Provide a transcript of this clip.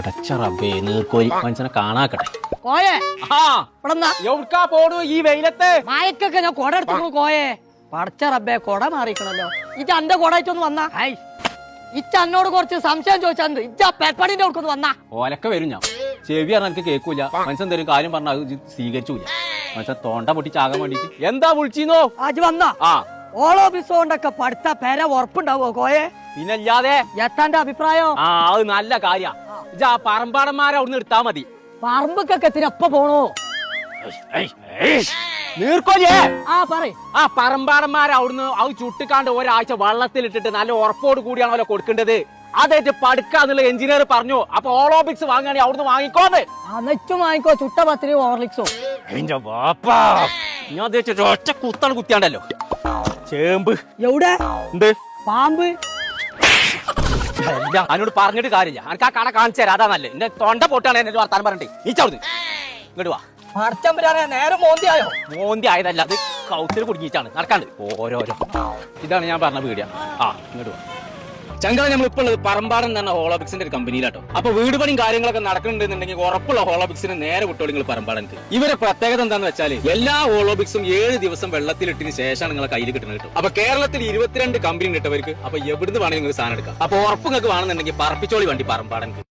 പടച്ച റബ്ബേ നീർക്കോലി മനുഷ്യനെ കാണാക്കട്ടെ. കോയെ ആ. ഇവിടെ എവിടുക്കാ പോണു ഈ വെയിലത്ത്? മായക്കൊക്കെ ഞാൻ കൊട എടുത്തു കോയെ. പടച്ച റബ്ബേ കൊട മാറിക്കണല്ലോ. ഇജ്ജ അന്റെ കൊട ആയിട്ടൊന്ന് വന്നാ. ഹൈ. ഇച്ച അന്നോട് കുറച്ച് സംശയം ചോദിച്ചാൽ ഇജ്ജ പെപ്പടിന്റെ അടുക്കൊന്ന് വന്നാ. ഓലൊക്കെ വരും ഞാൻ. ചെവി പറഞ്ഞാൽ എനിക്ക് കേൾക്കൂല മനുഷ്യൻ തരും കാര്യം പറഞ്ഞാൽ അത് സ്വീകരിച്ചൂല. മനുഷ്യൻ തോണ്ട പൊട്ടിച്ചാകാൻ വേണ്ടിട്ട്. എന്താ വിളിച്ചിന്നോ? അജ് വന്നാ. ആ. ഓളോ ബിസോണ്ടൊക്കെ പഠിത്ത പേര ഉറപ്പുണ്ടാവോ കോയെ? പിന്നല്ലാതെ? എത്താന്റെ അഭിപ്രായം? ആ അത് നല്ല കാര്യ. ആ പറമ്പാടന്മാരെ അവിടുന്ന് എടുത്താ മതി. പറമ്പൊക്കെ എത്തിനപ്പ പോണോ? നീർക്കോലിയേ. ആ പറ. ആ പറമ്പാടന്മാരെ അവിടുന്ന് അത് ചുട്ടിക്കാണ്ട് ഒരാഴ്ച വെള്ളത്തിലിട്ടിട്ട് നല്ല ഉറപ്പോട് കൂടിയാണല്ലോ കൊടുക്കേണ്ടത്. അതേറ്റ് പടുക്കാന്നുള്ള എഞ്ചിനീയർ പറഞ്ഞു. അപ്പൊ ഓളോപിക്സ് വാങ്ങുകയാണെങ്കിൽ അവിടുന്ന് വാങ്ങിക്കോന്ന് ആ വാങ്ങിക്കോ. ചുട്ട പത്തിരി ഓർലിക്സോ എന്റെ വാപ്പാ. ഞാൻ ഒറ്റ കുത്താണ് കുത്തിയാണ്ടല്ലോ. ചേമ്പ്. എവിടെ? എന്ത്? പാമ്പ്? അതിനോട് പറഞ്ഞിട്ട് കാര്യമില്ല. എനിക്ക് ആ കട കാണിച്ചു തരാം. അതാ നല്ല എന്റെ തൊണ്ട പൊട്ടാണ് എന്നെ വർത്താനം പറഞ്ഞിട്ട്. നീ ചവിടുന്നു ഇങ്ങോട്ട് വാ. പടച്ചമ്പരാനെ നേരെ മോന്തിയായോ? മോന്തി ആയതല്ല അത് കൗത്തിൽ കുടുങ്ങിയിട്ടാണ്. നടക്കാണ്ട്. ഓരോരോ. ഇതാണ് ഞാൻ പറഞ്ഞ വീഡിയോ ആ ഇങ്ങോട്ട് വാ. ചങ്കല നമ്മൾ ഇപ്പോൾ ഉള്ളത് പറമ്പാടൻ എന്ന ഹോളോബിക്സിന്റെ ഒരു കമ്പനിയിലാട്ടോ. അപ്പൊ വീട് പണിയും കാര്യങ്ങളൊക്കെ നടക്കുന്നുണ്ടെന്നുണ്ടെങ്കിൽ ഉറപ്പുള്ള ഹോളോബിക്സിന് നേരെ വിട്ടോളൂ നിങ്ങൾ ഇവരെ പ്രത്യേകത എന്താന്ന് വെച്ചാൽ എല്ലാ ഹോളോബിക്സും ഏഴ് ദിവസം വെള്ളത്തിലിട്ടിന് ശേഷമാണ് നിങ്ങളെ കയ്യിൽ കിട്ടുന്നത് കിട്ടും. അപ്പൊ കേരളത്തിൽ ഇരുപത്തിരണ്ട് കമ്പനി കിട്ടവർക്ക് അപ്പൊ എവിടുന്ന് വേണമെങ്കിൽ നിങ്ങൾക്ക് സാധനം എടുക്കാം. അപ്പൊ ഉറപ്പ് നിങ്ങൾക്ക് വേണമെന്നുണ്ടെങ്കിൽ പറപ്പിച്ചോളി വണ്ടി പറമ്പാടൻക്ക്